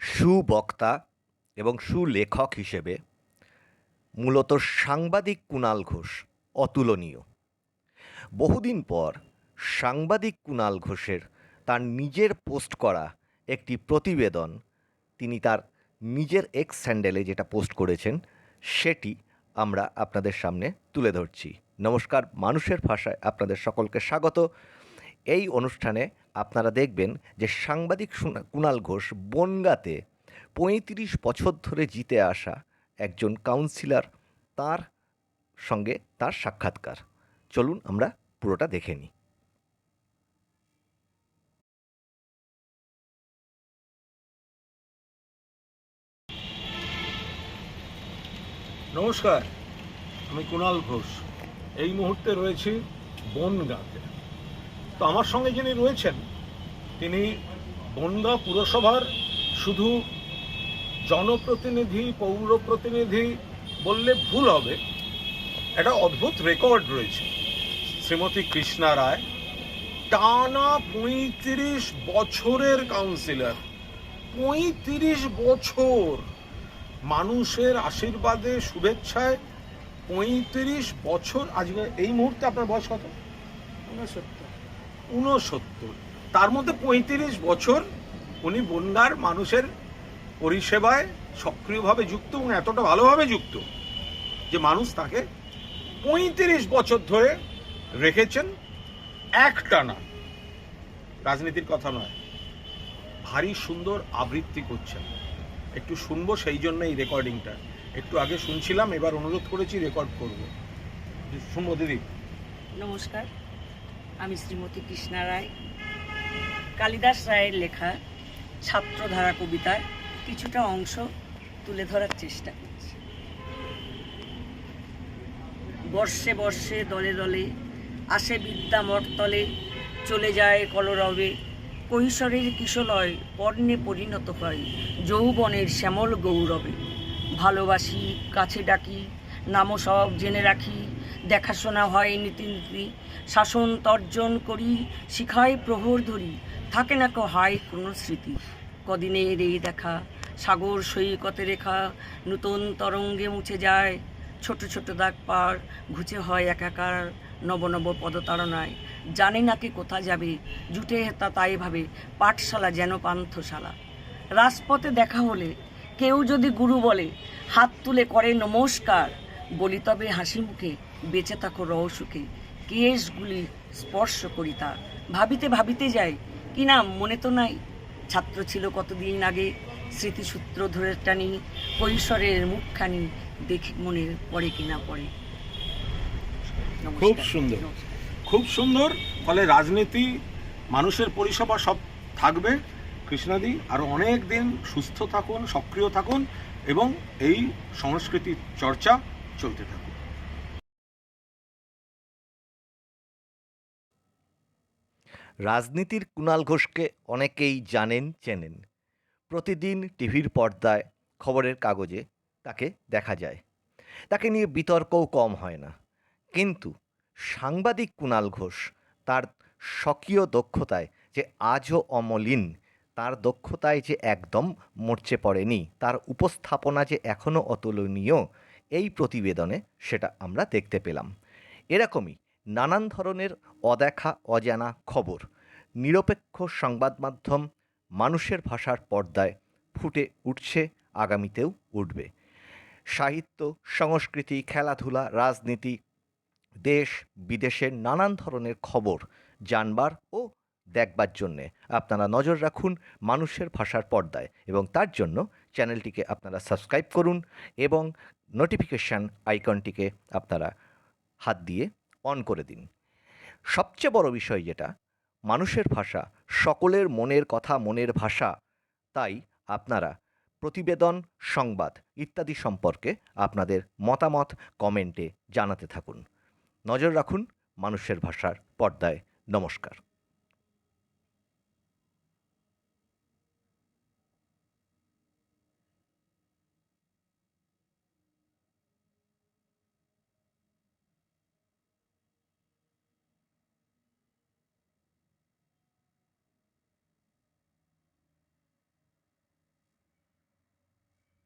সুবক্তা এবং সুলেখক হিসেবে মূলত সাংবাদিক কুণাল ঘোষ অতুলনীয়। বহুদিন পর সাংবাদিক কুণাল ঘোষের তার নিজের পোস্ট করা একটি প্রতিবেদন তিনি তার নিজের এক্স স্যান্ডেলে যেটা পোস্ট করেছেন, সেটি আমরা আপনাদের সামনে তুলে ধরছি। নমস্কার, মানুষের ভাষায় আপনাদের সকলকে স্বাগত। এই অনুষ্ঠানে আপনারা দেখবেন যে সাংবাদিক কুণাল ঘোষ বনগাঁতে পঁয়ত্রিশ বছর ধরে জিতে আসা একজন কাউন্সিলর তার সঙ্গে তার সাক্ষাৎকার। চলুন আমরা পুরোটা দেখে নিই। নমস্কার, আমি কুণাল ঘোষ। এই মুহূর্তে রয়েছি বনগাঁতে। তো আমার সঙ্গে যিনি রয়েছেন, তিনি বনগাঁ পুরসভার শুধু জনপ্রতিনিধি পৌর প্রতিনিধি বললে ভুল হবে। একটা অদ্ভুত রেকর্ড রয়েছে। শ্রীমতী কৃষ্ণা রায় টানা পঁয়ত্রিশ বছরের কাউন্সিলর পঁয়ত্রিশ বছর মানুষের আশীর্বাদে, শুভেচ্ছায় পঁয়ত্রিশ বছর। আজকে এই মুহূর্তে আপনার বয়স কত? উনসত্তর তার মধ্যে পঁয়ত্রিশ বছর উনি বন্যার মানুষের পরিষেবায় সক্রিয়ভাবে যুক্ত এবং এতটা ভালোভাবে যুক্ত যে মানুষ তাকে পঁয়ত্রিশ বছর ধরে রেখেছেন একটানা। রাজনীতির কথা নয়, ভারী সুন্দর আবৃত্তি করছেন। একটু শুনব সেই জন্য এই রেকর্ডিংটা। একটু আগে শুনছিলাম, এবার অনুরোধ করেছি রেকর্ড করব। শুনব দিদি। নমস্কার। আমি শ্রীমতী কৃষ্ণা রায়। কালিদাস রায়ের লেখা ছাত্রধারা কবিতার কিছুটা অংশ তুলে ধরার চেষ্টা করছি। বর্ষে বর্ষে, দলে দলে, আসে বিদ্যা মর্তলে চলে যায় কলরবে। কৈশোরের কিশলয় পর্ণে পরিণত হয় যৌবনের শ্যামল গৌরবে। ভালোবাসি, কাছে ডাকি নামও সব জেনে রাখি। দেখাশোনা হয় নীতি নীতি শাসন তর্জন করি শিখায় প্রহর ধরি। থাকে না কো হায় কোনো স্মৃতি। কদিনের এই দেখা, সাগর সৈকতে রেখা, নূতন তরঙ্গে মুছে যায়। ছোট ছোট দাগ পার, ঘুচে হয় একাকার নব নব পদতারণায় জানে না কি কোথা যাবে, জুটে তা তাই ভাবে, পাঠশালা যেন পান্থশালা। রাজপথে দেখা হলে, কেউ যদি গুরু বলে, হাত তুলে করে নমস্কার। বলি তবে হাসি মুখে বেঁচে থাকো রহসুখে কেশগুলি স্পর্শ করি তা। ভাবিতে ভাবিতে যাই কি নাম মনে তো নাই। ছাত্র ছিল কতদিন আগে স্মৃতিসূত্র ধরে টানি কৈশোরের মুখখানি দেখি মনে পড়ে কিনা পড়ে। নমস্কার। খুব সুন্দর। খুব সুন্দর ফলে রাজনীতি মানুষের পরিষেবা সব থাকবে। কৃষ্ণাদি আরও অনেক দিন সুস্থ থাকুন সক্রিয় থাকুন এবং এই সংস্কৃতির চর্চা চলতে থাকুন রাজনীতির কুণাল ঘোষকে অনেকেই জানেন, চেনেন। প্রতিদিন টিভির পর্দায় খবরের কাগজে তাকে দেখা যায়। তাকে নিয়ে বিতর্কও কম হয় না। কিন্তু সাংবাদিক কুণাল ঘোষ তার স্বকীয় দক্ষতায় যে আজও অমলিন, তার দক্ষতায় যে একদম মরচে পড়েনি, তার উপস্থাপনা যে এখনও অতুলনীয় এই প্রতিবেদনে সেটা আমরা দেখতে পেলাম। এরকমই নানান ধরনের অদেখা, অজানা খবর, নিরপেক্ষ সংবাদ মাধ্যম মানুষের ভাষার পর্দায় ফুটে উঠছে, আগামীতেও উঠবে। সাহিত্য, সংস্কৃতি, খেলাধুলা, রাজনীতি, দেশ, বিদেশের নানান ধরনের খবর জানবার ও দেখবার জন্যে আপনারা নজর রাখুন মানুষের ভাষার পর্দায় এবং তার জন্য চ্যানেলটিকে আপনারা সাবস্ক্রাইব করুন এবং নোটিফিকেশান আইকনটিকে আপনারা হাত দিয়ে অন করে দিন। সবচেয়ে বড় বিষয় যেটা, মানুষের ভাষা, সকলের মনের কথা, মনের ভাষা, তাই আপনারা প্রতিবেদন, সংবাদ ইত্যাদি সম্পর্কে আপনাদের মতামত কমেন্টে জানাতে থাকুন। নজর রাখুন মানুষের ভাষার পর্দায়। নমস্কার।